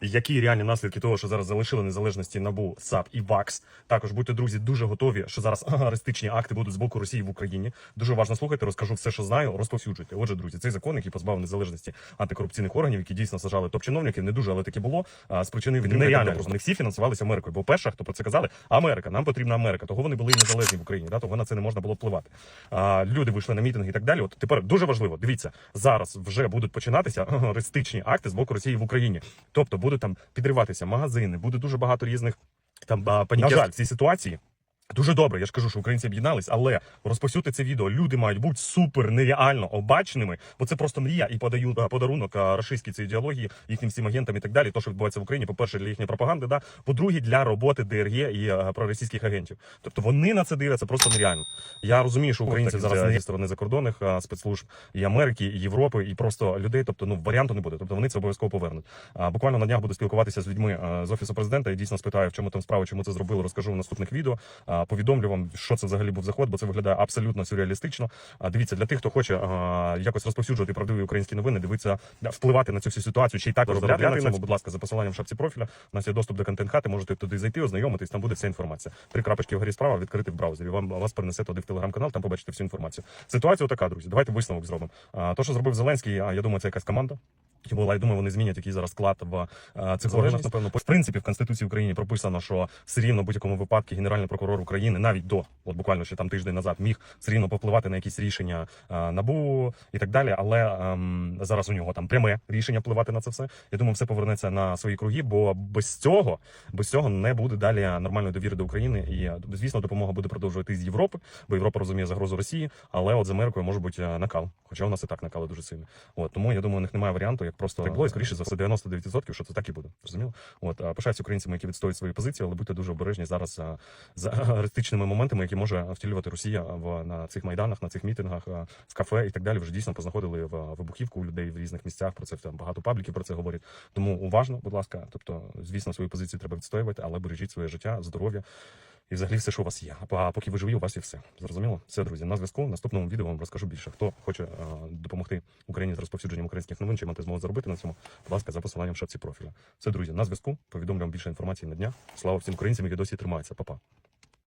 Які реальні наслідки того, що зараз залишили незалежності НАБУ, САП і ВАКС? Також будьте друзі дуже готові, що зараз арестичні акти будуть з боку Росії в Україні. Дуже уважно слухайте, розкажу все, що знаю, розповсюджуйте. Отже, друзі, цей закон, який позбавив незалежності антикорупційних органів, які дійсно сажали топ-чиновників, не дуже, але таки було. Спричинив нереально просто. Не всі фінансувалися Америкою. Бо перша, хто про це казали, Америка. Нам потрібна Америка. Того вони були і незалежні в Україні. Да? Того на це не можна було впливати. А, люди вийшли на мітинги і так далі. От тепер дуже важливо. Дивіться, зараз вже будуть починатися арестичні акти з боку Росії в Україні. Тобто будуть там підриватися магазини, буде дуже багато різних там панікер. В цій ситуації. Дуже добре, я ж кажу, що українці об'єднались, але розповсюдити це відео люди мають бути супер нереально обачними, бо це просто мрія і подаю подарунок а, рашистській цій ідеології, їхнім всім агентам і так далі. То, що відбувається в Україні, по-перше, для їхньої пропаганди, да по-друге, для роботи ДРГ і а, проросійських агентів. Тобто вони на це дивляться просто нереально. Я розумію, що українців так, зараз не зі сторони закордонних а, спецслужб і Америки, і Європи, і просто людей. Тобто, ну варіанту не буде. Тобто вони це обов'язково повернуть. А буквально на днях буду спілкуватися з людьми а, з офісу президента і дійсно спитаю, в чому там справа, чому це зробили. Розкажу в наступних відео. Повідомлю вам, що це взагалі був заход, бо це виглядає абсолютно сюрреалістично. Дивіться, для тих, хто хоче якось розповсюджувати правдиві українські новини, дивитися, впливати на цю всю ситуацію, чи й також Розробляти на цьому, будь ласка, за посиланням в шапці профіля. У нас є доступ до контент хати. Можете туди зайти, ознайомитись. Там буде вся інформація. Три крапочки вгорі справа відкрити в браузері. Вам вас перенесе туди в телеграм-канал, там побачите всю інформацію. Ситуація така, друзі. Давайте висновок зробимо. То, що зробив Зеленський, я думаю, це якась команда. Була, я думаю, вони змінять який зараз склад в цих органах. Напевно, в принципі, в конституції України прописано, що все рівно в будь-якому випадку генеральний прокурор України навіть до от буквально ще там тиждень назад міг все рівно попливати на якісь рішення набу і так далі. Але ем, зараз у нього там пряме рішення впливати на це все. Я думаю, все повернеться на свої круги, бо без цього без цього не буде далі нормальної довіри до України. І звісно, допомога буде продовжувати з Європи, бо Європа розуміє загрозу Росії, але от з Америкою може бути е, накал. Хоча у нас і так накали дуже сильно. От тому я думаю, у них немає варіанту, як просто так було, і скоріше за все 99%, що це так і буде. Зрозуміло? От а, пишаюся українцями, які відстоюють свої позиції, але будьте дуже обережні зараз за арештичними моментами, які може втілювати Росія в на цих майданах, на цих мітингах, в кафе і так далі. Вже дійсно познаходили в вибухівку у людей в різних місцях. Про це там багато пабліків про це говорять. Тому уважно, будь ласка. Тобто, звісно, свої позиції треба відстоювати, але бережіть своє життя, здоров'я. І взагалі все, що у вас є. А поки ви живі, у вас є все. Зрозуміло? Все, друзі. На зв'язку. В наступному відео вам розкажу більше. Хто хоче е, допомогти Україні з розповсюдженням українських новин, чи мати змогу заробити на цьому, будь ласка, за посиланням в шапці профіля. Все, друзі, на зв'язку. Повідомлю вам більше інформації на дня. Слава всім українцям, які досі тримаються. Па-па.